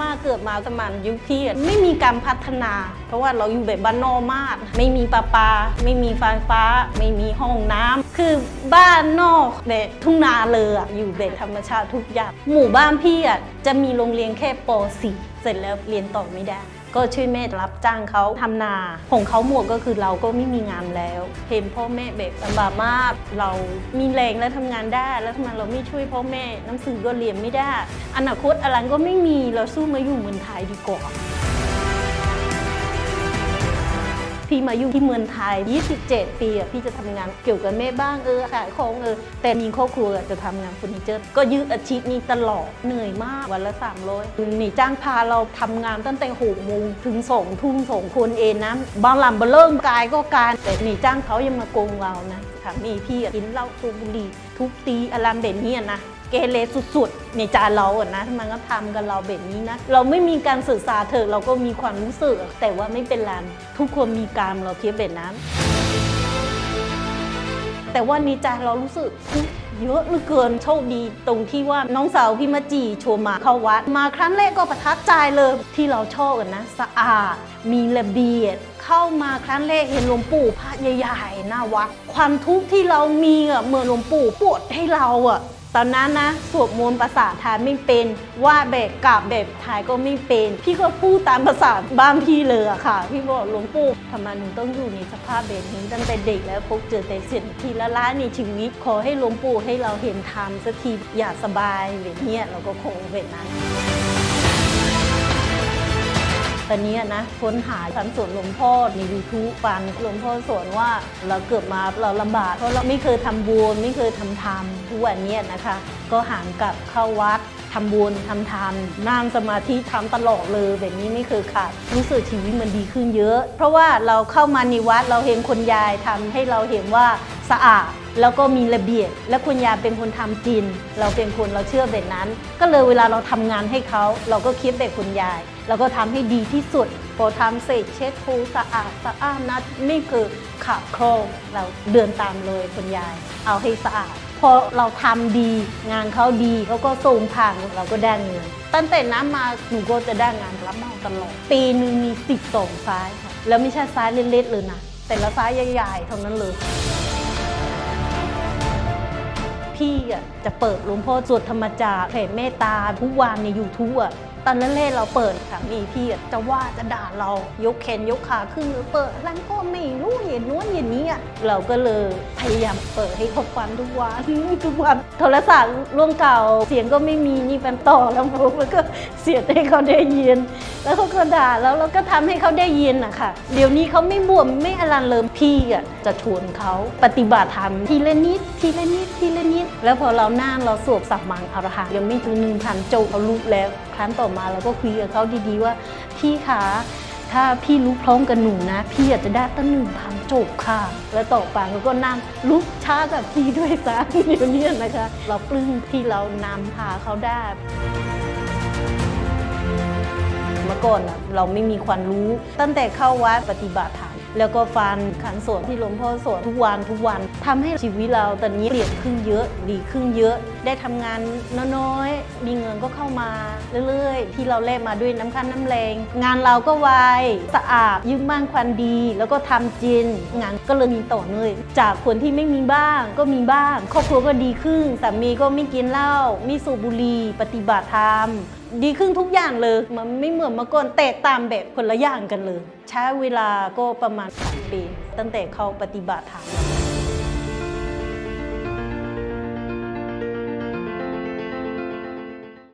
ม่าเกิดมาประมาณยุคพี่ไม่มีการพัฒนา เพราะว่าเราอยู่แบบบ้านนอกมาก ไม่มีปลาปา ไม่มีไฟฟ้า ไม่มีห้องน้ำคือบ้านนอกแบบทุ่งนาเลยออยู่แบบธรรมชาติทุกอย่าง หมู่บ้านพี่จะมีโรงเรียนแค่ป .4 เสร็จแล้วเรียนต่อไม่ได้ ก็ช่วยแม่รับจ้างเขาทำนาของเขาหมดก็คือเราก็ไม่มีงานแล้ว เห็นพ่อแม่แบบลำบากมากเรามีแรงแล้วทำงานได้ แล้วทำไมเราไม่ช่วยพ่อแม่หนังสือก็เรียนไม่ได้ อนาคตอะไรก็ไม่มีเราสู้มาอยู่เมืองไทยดีกว่า พี่มาอยู่ที่เมืองไทย 27 ปีอะพี่จะทำงานเกี่ยวกับแม่บ้างเออขายของเออแต่มีครอบครัวจะทำงานเฟอร์นิเจอร์ก็ยืดอาชีพนี้ตลอดเหนื่อยมากวันละ 300นี่จ้างพาเราทำงานตั้งแต่หกโมงถึงสองทุ่มสองคนเองนะบางหลำเบเริ่มกายก็การแต่นี่จ้างเขายังมาโกงเรานะ สามีพี่อะกินเหล้าสูบบุหรี่ทุบตีอารามเบนเนียนะเกเรสุดๆ ในจานเราอะนะทำไมก็ทำกับเราแบบนี้นะ เราไม่มีการสื่อสารเธอะเราก็มีความรู้สึก แต่ว่าไม่เป็นไรทุกคนมีการเราเทียบแบบนั้น แต่ว่าในใจเรารู้สึกเยอะเหลือเกินโชคดี ตรงที่ว่าน้องสาวพี่มาจีชวนมาเข้าวัด มาครั้งแรกก็ประทับใจเลยที่เราชอบกันนะ สะอาดมีระเบียบเข้ามาครั้งแรกเห็นหลวงปู่พระใหญ่ๆหน้าวัด ความทุกข์ที่เรามีอะเหมือนหลวงปู่ปวดให้เราอะ ตอนนั้นนะสวดมนต์ภาษาไทยไม่เป็น ว่าแบบกราบแบบไทยก็ไม่เป็น พี่ก็พูดตามภาษาบ้านพี่เลยอะค่ะ พี่บอกหลวงปู่ทำไมหนูต้องอยู่ในสภาพแบบนี้ตั้งแต่เด็กแล้วพบเจอแต่สิ่งที่ละล้าในชีวิตขอให้หลวงปู่ให้เราเห็นธรรมสักทีอย่าสบายแบบเนี้ยเราก็คงแบบนั้น ตอนนี้นะค้นหาสันสวนหลวงพ่อในยูทูปฟังหลวงพ่อสอนว่าเราเกิดมาเราลำบากเพราะเราไม่เคยทำบุญไม่เคยทำธรรมทุกวันเนี้ยนะคะ ก็ห่างกับเข้าวัดทำบุญทำธรรมนั่งสมาธิทำตลอดเลยแบบนี้ไม่เคยขาดรู้สึกชีวิตมันดีขึ้นเยอะ เพราะว่าเราเข้ามาในวัดเราเห็นคนยายทำให้เราเห็นว่า สะอาดแล้วก็มีระเบียบ และคุณยายเป็นคนทำกิน เราเป็นคนเราเชื่อแบบนั้น ก็เลยเวลาเราทำงานให้เขา เราก็คิดแบบคุณยาย เราก็ทำให้ดีที่สุด พอทำเสร็จเช็ดถูสะอาดสะอาดนัดไม่เคยขาดโครงเราเดินตามเลยคุณยาย เอาให้สะอาดพอเราทำดีงานเขาดีเขาก็ส่งผ่านเราก็ได้เงินตั้งแต่นั้นมาหนูก็จะได้งานรับเหมาตลอดปีหนึ่งมีสิบสองไซส์ค่ะแล้วไม่ใช่ไซส์เล็กๆเลยนะแต่ละไซส์ใหญ่ๆเท่านั้นเลย พี่อะจะเปิดหลวงพ่อสวดธรรมจาแผ่เมตตาทุกวันในยูทูบอะ ตอนแรกๆเราเปิดสามีพี่จะว่าจะด่าเรายกแขนยกขาขึ้นหรือเปิดร้านก็ไม่รู้เห็นนู้นเห็นนี้อะเราก็เลยพยายามเปิดให้เขาฟังทุกวันทุกวันโทรศัพท์ร่วงเก่าเสียงก็ไม่มีนี่เป็นต่อลำโพงแล้วก็เสียงให้เขาได้ยิน แล้วเขาก็ด่าแล้วเราก็ทำให้เขาได้ยินอะค่ะ เดี๋ยวนี้เขาไม่บ่นไม่อลันเลิมพี่อะจะชวนเขาปฏิบัติธรรมทีละนิดทีละนิดทีละนิด แล้วพอเรานั่งเราสวดสับมังอรหังยังไม่ถึงหนึ่งพันโจเขาลุกแล้วครั้งต่อมาเราก็คุยกับเขาดีๆว่า พี่คะถ้าพี่ลุกพร้อมกับหนูนะ พี่อยากจะได้ตั้งหนึ่งพันจบค่ะ แล้วต่อไปเขาก็นั่งลุกช้ากับพี่ด้วยซ้ำเดี๋ยวนี้นะคะ เราปลื้มที่เรานำพาเขาได้เมื่อก่อนเราไม่มีความรู้ ตั้งแต่เข้าวัดปฏิบัติธรรม แล้วก็ฟังขันสวดที่หลวงพ่อสวดทุกวันทุกวันทำให้ชีวิตเราตอนนี้เปลี่ยนขึ้นเยอะดีขึ้นเยอะ ได้ทำงานน้อยๆมีเงินก็เข้ามาเรื่อยๆ ที่เราแลกมาด้วยน้ำคันน้ำแรง งานเราก็ไวสะอาดยึดมั่นควันดี แล้วก็ทำจริงงานก็เลยมีต่อเนื่องจากคนที่ไม่มีบ้างก็มีบ้าง ครอบครัวก็ดีขึ้นสามีก็ไม่กินเหล้าไม่สูบบุหรี่ปฏิบัติธรรมดีขึ้นทุกอย่างเลย มันไม่เหมือนเมื่อก่อนแตกตามแบบคนละอย่างกันเลย ใช้เวลาก็ประมาณ3ปี ตั้งแต่เข้าปฏิบัติธรรม